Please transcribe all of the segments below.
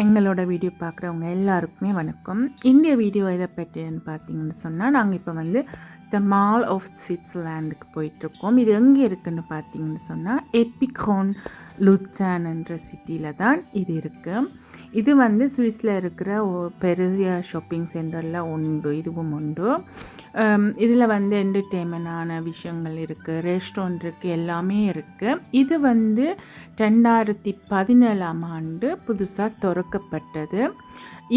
எங்களோட வீடியோ பார்க்குறவங்க எல்லாருக்குமே வணக்கம். இந்திய வீடியோ எதை பற்றின்னு பார்த்தீங்கன்னு சொன்னால் நாங்கள் இப்போ வந்து த மால் ஆஃப் ஸ்விட்சர்லாண்டுக்கு போயிட்டுருக்கோம். இது எங்கே இருக்குதுன்னு பார்த்தீங்கன்னு சொன்னால் எப்பிக்ரோன் லுச்சான்ன்ற சிட்டியில் தான் இது இருக்குது இது வந்து சுவிஸில் இருக்கிற பெரிய ஷாப்பிங் சென்டரில் உண்டு. இதுவும் உண்டு. இதில் வந்து என்டர்டெயின்மெண்டான விஷயங்கள் இருக்குது ரெஸ்டாரண்ட் இருக்குது எல்லாமே இருக்குது இது வந்து ரெண்டாயிரத்தி பதினேழாம் ஆண்டு புதுசாக திறக்கப்பட்டது.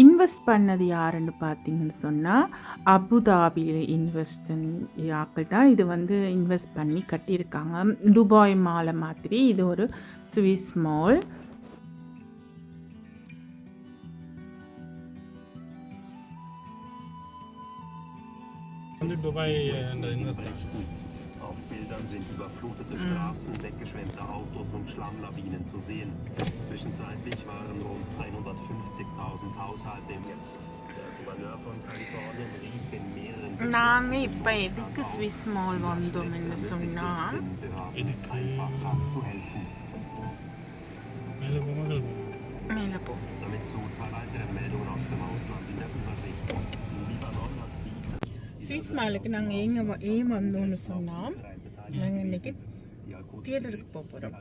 இன்வெஸ்ட் பண்ணது யாருன்னு பார்த்தீங்கன்னு சொன்னால் அபுதாபி இன்வெஸ்ட் ஆக்கள் தான் இது வந்து இன்வெஸ்ட் பண்ணி கட்டியிருக்காங்க. துபாய் மாலை மாதிரி இது ஒரு Swiss mall. Von Dubai in das Auf Bildern sind überflutete hm. Straßen, weggeschwemmte Autos und Schlammlawinen zu sehen. Zwischenzeitlich waren rund 150.000 Haushalte im Gouverneur von Kalifornien rief in mehreren... Nani, poi, di che sui small quando me ne sono Einfacher zu. Damit so zwei weitere Meldungen aus dem Ausland in der Übersicht. Im Libanon hat es diese Swiss மாலுக்கு நாங்கள் எங்கே ஏன் வந்தோம்னு சொன்னால் நாங்கள் இன்னைக்கு தியேட்டருக்கு போக போகிறோம்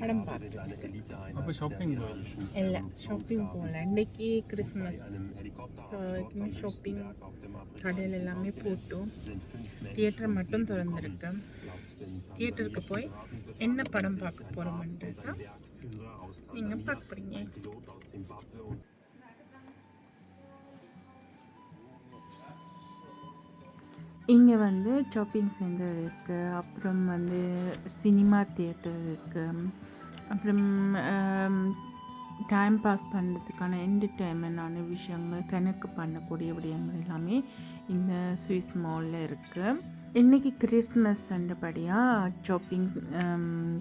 படம் பார்த்துட்டு ஷாப்பிங் இல்லை ஷாப்பிங் போகல. இன்னைக்கு கிறிஸ்மஸ் ஸோ ஷாப்பிங் கடையில் எல்லாமே போட்டோம். தியேட்டர் மட்டும் திறந்துருக்கு. தியேட்டருக்கு போய் என்ன படம் பார்க்க போகிறோம்ன்றது தான் நீங்கள் பார்க்க போகிறீங்க இங்கே வந்து ஷாப்பிங் சென்டர் இருக்குது அப்புறம் வந்து சினிமா தியேட்டர் இருக்குது அப்புறம் டைம் பாஸ் பண்ணுறதுக்கான என்டர்டைன்மெண்டான விஷயங்கள் கணக்கு பண்ணக்கூடிய விடயங்கள் எல்லாமே இந்த சுவிஸ் மாலில் இருக்குது இன்றைக்கி கிறிஸ்மஸ் அண்டபடியாக ஷாப்பிங்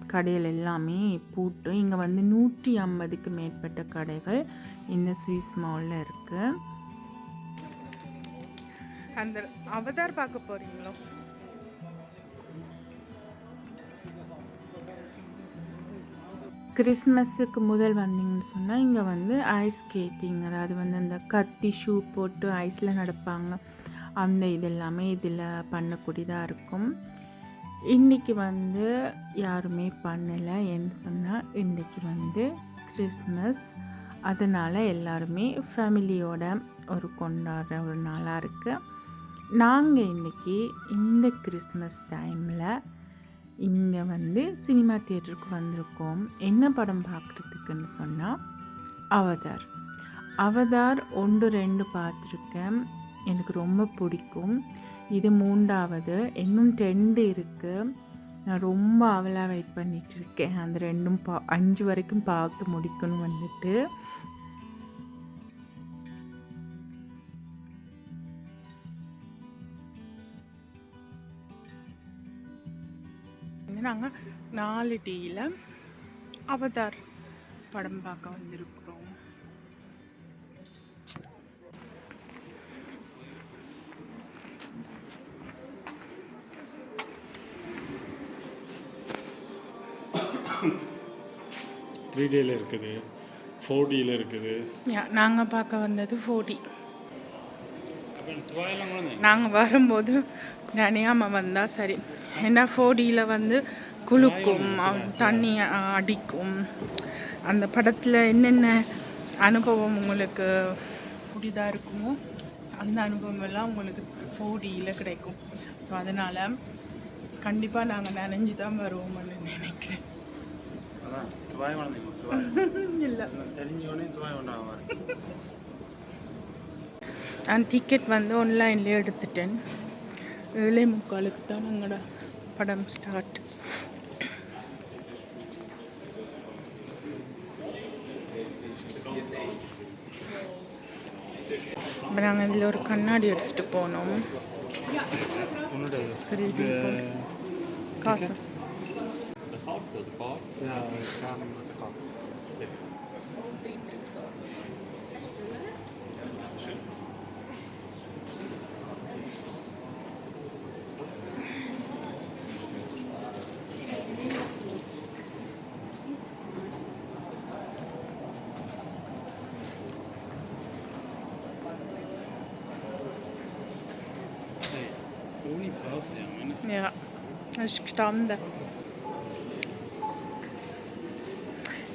கடைகள் எல்லாமே பூட்டும். இங்கே வந்து நூற்றி ஐம்பதுக்கு மேற்பட்ட கடைகள் இந்த சுவிஸ் மாலில் இருக்குது அந்த அவதார் பார்க்க போறீங்களோ? கிறிஸ்மஸுக்கு முதல் வந்தீங்கன்னு சொன்னால் இங்கே வந்து ஐஸ் ஸ்கேட்டிங் அதாவது வந்து அந்த கத்தி ஷூ போட்டு ஐஸில் நடப்பாங்க. அந்த இது எல்லாமே இதில் பண்ணக்கூடியதாக இருக்கும். இன்றைக்கி வந்து யாருமே பண்ணலை என்ன சொன்னால் இன்றைக்கி வந்து கிறிஸ்மஸ். அதனால் எல்லாருமே ஃபேமிலியோட ஒரு கொண்டாடுற ஒரு நாளாக இருக்குது நாங்கள் இன்றைக்கி இந்த கிறிஸ்மஸ் டைமில் இங்கே வந்து சினிமா தியேட்டருக்கு வந்திருக்கோம். என்ன படம் பார்க்குறதுக்குன்னு சொன்னால் அவதார். அவதார் ஒன்று ரெண்டு பார்த்துருக்கேன். எனக்கு ரொம்ப பிடிக்கும். இது மூன்றாவது. இன்னும் ரெண்டு இருக்குது நான் ரொம்ப அவலாக வெயிட் பண்ணிகிட்ருக்கேன் அந்த ரெண்டும் பா அஞ்சு வரைக்கும் பார்த்து முடிக்கணும் வந்துட்டு. நாங்கள் நாலு டீயில் அவதார் படம் பார்க்க வந்திருக்கிறோம். த்ரீ டேல இருக்குது ஃபோர் டியில் இருக்குது. நாங்கள் பார்க்க வந்தது துபாயெல்லாம் கூட நாங்கள் வரும்போது நினையாமல் வந்தால் சரி. ஏன்னா ஃபோர்டியில் வந்து குலுக்கும் அஹ் தண்ணி அடிக்கும். அந்த படத்தில் என்னென்ன அனுபவம் உங்களுக்கு புதிதாக இருக்குமோ அந்த அனுபவம் எல்லாம் உங்களுக்கு ஃபோர்டியில் கிடைக்கும். ஸோ அதனால் கண்டிப்பாக நாங்கள் நினைஞ்சு தான் வருவோம்னு நினைக்கிறேன். இல்லை. தெரிஞ்சோடனே ஒன்றாக நான் டிக்கெட் வந்து ஆன்லைன்லேயே எடுத்துட்டேன். ஏழை முக்காலுக்கு தான் எங்களோட படம் ஸ்டார்ட் இப்போ நாங்கள் இதில் ஒரு கண்ணாடி எடுத்துகிட்டு போனோம். காசு. Ja, kamer met de kap. tief aussehen. meine. Ja, das ist gestanden.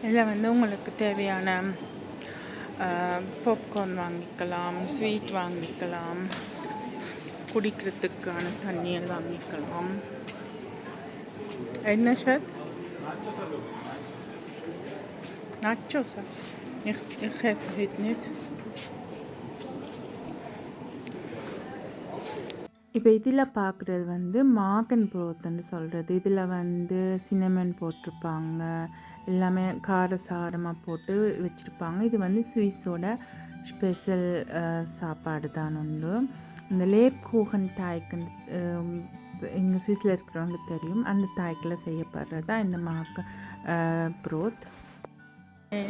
இதில் வந்து உங்களுக்கு தேவையான பாப்கார்ன் வாங்கிக்கலாம் ஸ்வீட் வாங்கிக்கலாம் குடிக்கிறதுக்கான தண்ணீர் வாங்கிக்கலாம் என்ன shirt Nachos. Ich, ich esse heute nicht. இப்போ இதில் பார்க்குறது வந்து மாகன் புரோத்துன்னு சொல்கிறது இதில் வந்து சினமன் போட்டிருப்பாங்க. எல்லாமே காரசாரமாக போட்டு வச்சுருப்பாங்க. இது வந்து சுவிஸோட ஸ்பெஷல் சாப்பாடு தான் உண்டு. இந்த லேப் கூகன் தாய்க்குன்னு இங்கே சுவிஸில் இருக்கிறவங்க தெரியும். அந்த தாய்க்கில் செய்யப்படுறது தான் இந்த மாக்க புரோத்.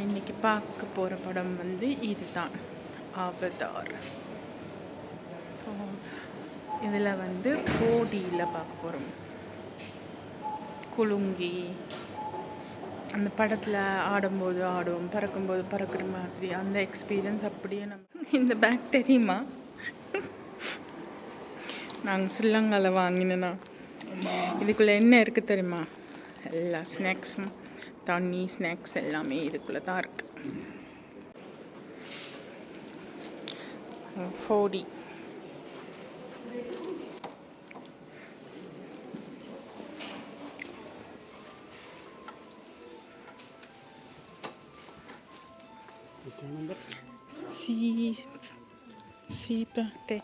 இன்றைக்கி பார்க்க போகிற படம் வந்து இதுதான் அவதார். ஸோ இதில் வந்து ஃபோடியில் பார்க்க போகிறோம். குலுங்கி அந்த படத்தில் ஆடும்போது ஆடும் பறக்கும்போது பறக்கிற மாதிரி அந்த எக்ஸ்பீரியன்ஸ் அப்படியே நம்ம இந்த பேக் தெரியுமா நாங்கள் சில்லங்கால வாங்கினேன்னா இதுக்குள்ளே என்ன இருக்குது தெரியுமா? எல்லா ஸ்நாக்ஸும் தண்ணி ஸ்நாக்ஸ் எல்லாமே இதுக்குள்ளே தான் இருக்குது ஃபோடி Vilken nummer? Si... Sipa det.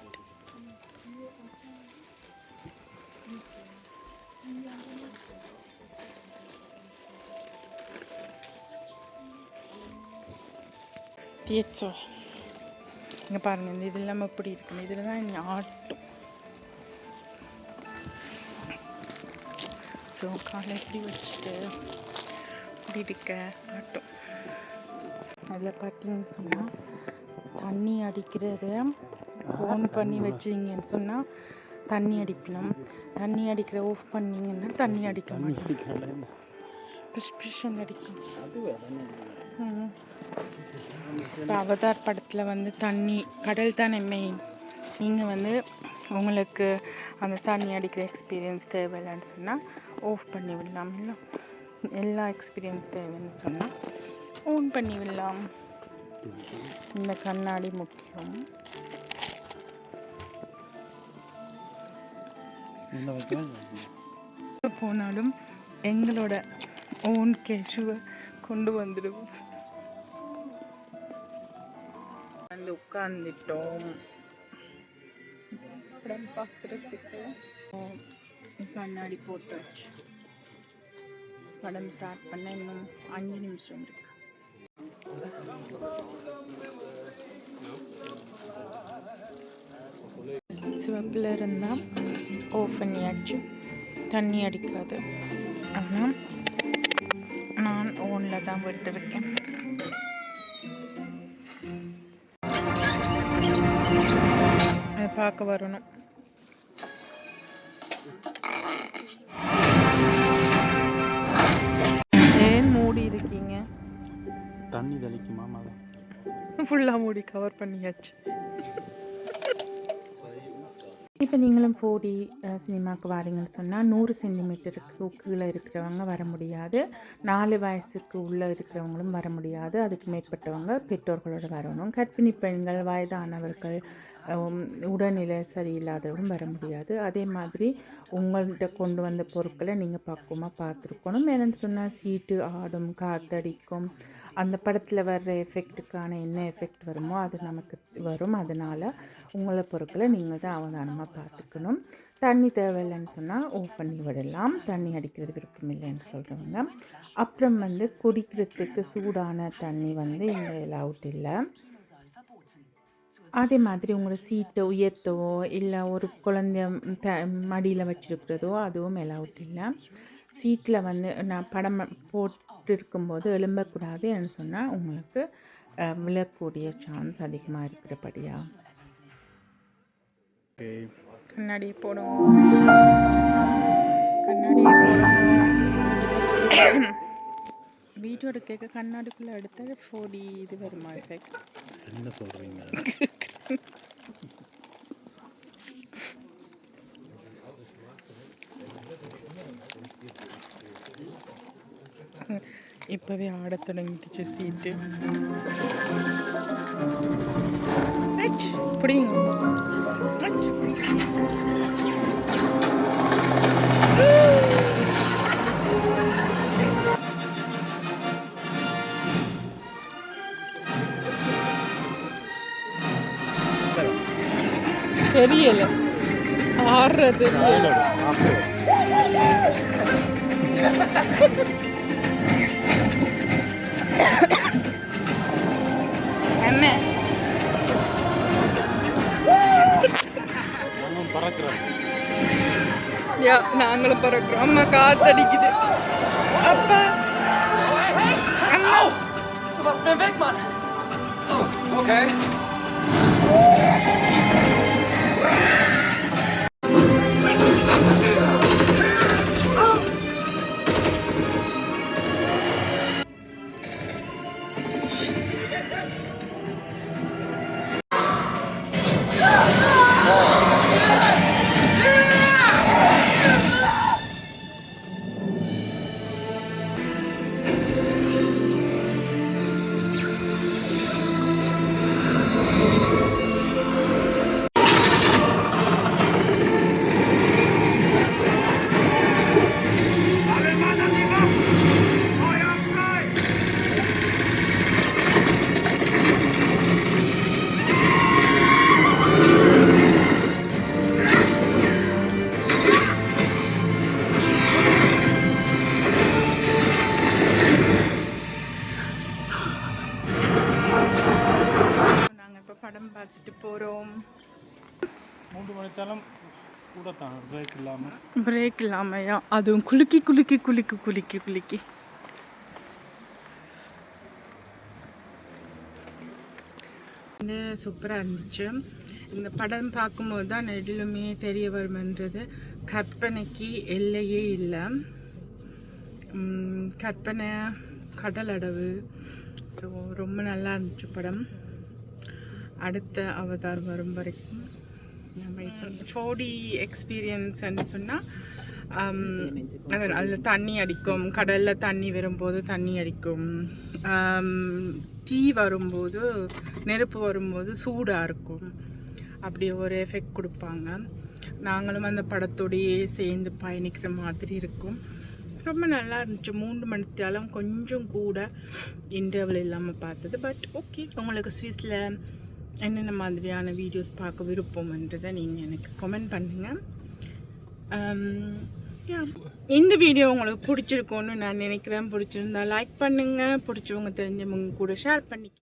தீச்சோ இங்கே பாருங்கள் இந்த இது இல்லாமல் இப்படி இருக்குது இதில் தான் இங்கே ஆட்டும் ஸோ காலை எப்படி வச்சுட்டு இப்படி இருக்க ஆட்டும் அதில் பார்த்தீங்கன்னு சொன்னால் தண்ணி அடிக்கிறத ஆன் பண்ணி வச்சிங்கன்னு சொன்னால் தண்ணி அடிக்கணும் தண்ணி அடிக்கிற ஆஃப் பண்ணிங்கன்னா தண்ணி அடிக்க மாட்டோம். பிஷ் பிஷ்ன்னு அடிக்கும். இப்போ அவதார் படத்தில் வந்து தண்ணி கடல் தானே மெயின் நீங்கள் வந்து உங்களுக்கு அந்த தண்ணி அடிக்கிற எக்ஸ்பீரியன்ஸ் தேவையில்லைன்னு சொன்னால் ஆஃப் பண்ணி விடலாம். இல்லை எல்லா எக்ஸ்பீரியன்ஸ் தேவைன்னு சொன்னால் ஆன் பண்ணி விடலாம் இந்த கண்ணாடி முக்கியம். போனாலும் எங்களோட ஓன் கேஷுவை கொண்டு வந்துடுவோம். வந்து உட்காந்துட்டோம் படம் பார்க்குறதுக்கு கண்ணாடி போட்டாச்சு. படம் ஸ்டார்ட் பண்ண இன்னும் அஞ்சு நிமிஷம் இருக்கு. சிவப்பில் இருந்தால் ஆஃப் பண்ணியாச்சு தண்ணி அடிக்காது. ஆனால் நான் ஓனில் தான் விட்டுருக்கேன் அதை பார்க்க வரணும். தண்ணி தெளிக்குமா மதம் ஃபுல்லாக மூடி கவர் பண்ணியாச்சு. இப்போ நீங்களும் ஃபோடி சினிமாவுக்கு வாரீங்கன்னு சொன்னால் நூறு சென்டிமீட்டருக்கு கீழே இருக்கிறவங்க வர முடியாது. நாலு வயசுக்கு உள்ளே இருக்கிறவங்களும் வர முடியாது. அதுக்கு மேற்பட்டவங்க பெற்றோர்களோட வரணும். கர்ப்பிணி பெண்கள் வயதானவர்கள் உடல்நிலை சரியில்லாதவரும் வர முடியாது. அதே மாதிரி உங்கள்கிட்ட கொண்டு வந்த பொருட்களை நீங்கள் பக்குவமாக பார்த்துருக்கணும். என்னென்னு சொன்னால் சீட்டு ஆடும் காத்தடிக்கும் அந்த படத்தில் வர்ற எஃபெக்ட்டுக்கான என்ன எஃபெக்ட் வருமோ அது நமக்கு வரும். அதனால் உங்களை பொருட்களை நீங்கள் தான் அவதானமாக பார்த்துக்கணும். தண்ணி தேவையில்லைன்னு சொன்னால் ஆஃப் பண்ணி விடலாம். தண்ணி அடிக்கிறது விருப்பம் இல்லைன்னு சொல்கிறவங்க அப்புறம் வந்து குடிக்கிறதுக்கு சூடான தண்ணி வந்து இங்கே அலவுட் இல்லை. அதே மாதிரி உங்களோட சீட்டை உயர்த்தவோ இல்லை ஒரு குழந்தைய த மடியில் வச்சுருக்கிறதோ அதுவும் அலவுட் இல்லை. சீட்டில் வந்து நான் படம் போட்டு இருக்கும்போது எழும்பக்கூடாது என்று சொன்னால் உங்களுக்கு விழக்கூடிய சான்ஸ் அதிகமாக இருக்கிறபடியா. கண்ணாடி போடுவோம் கண்ணாடி போடுவோம் வீடியோ எடுக்க கண்ணாடிக்குள்ளே எடுத்தால் ஃபோர் டி இது வருமா எஃபெக்ட் என்ன சொல்கிறீங்க இப்போவே ஆட தொடங்கிட்டுச்சு சீட்டு பிடிங்க. தெரியல. ஆடுறது நாங்களும் பறக்கிறோம். அம்மா காத்தடிக்குது. அப்பா. அம்மா Du warst mir weg, Mann! Okay. Yeah. மூன்று மணித்தாலும் கூட தான் பிரேக் இல்லாமல் பிரேக் இல்லாமையா அதுவும் குலுக்கி குலுக்கி குலுக்கி குலுக்கி குலுக்கி. வந்து சூப்பராக இருந்துச்சு. இந்த படம் பார்க்கும்போது தான் நெடிலுமே தெரிய வருமென்றது. கற்பனைக்கு எல்லையே இல்லை. கற்பனை கடலடவு. ஸோ ரொம்ப நல்லா இருந்துச்சு படம். அடுத்த அவதார் வரும் வரைக்கும். ஃபோடி எக்ஸ்பீரியன்ஸ்ன்னு சொன்னால் அதில் தண்ணி அடிக்கும் கடலில் தண்ணி வரும்போது தண்ணி அடிக்கும். Um, தீ வரும்போது நெருப்பு வரும்போது சூடாக இருக்கும். அப்படி ஒரு எஃபெக்ட் கொடுப்பாங்க. நாங்களும் அந்த படத்தோடையே சேர்ந்து பயணிக்கிற மாதிரி இருக்கும். ரொம்ப நல்லா இருந்துச்சு. மூன்று மணித்தாலும் கொஞ்சம் கூட இன்டர்வல் இல்லாமல் பார்த்தது. பட் ஓகே உங்களுக்கு ஸ்வீஸில் என்னென்ன மாதிரியான வீடியோஸ் பார்க்க விருப்பம்ன்றதை நீங்கள் எனக்கு கமெண்ட் பண்ணுங்கள் um, இந்த வீடியோ உங்களுக்கு பிடிச்சிருக்கோன்னு நான் நினைக்கிறேன். பிடிச்சிருந்தா லைக் பண்ணுங்கள் பிடிச்சவங்க தெரிஞ்சவங்க கூட ஷேர் பண்ணிக்க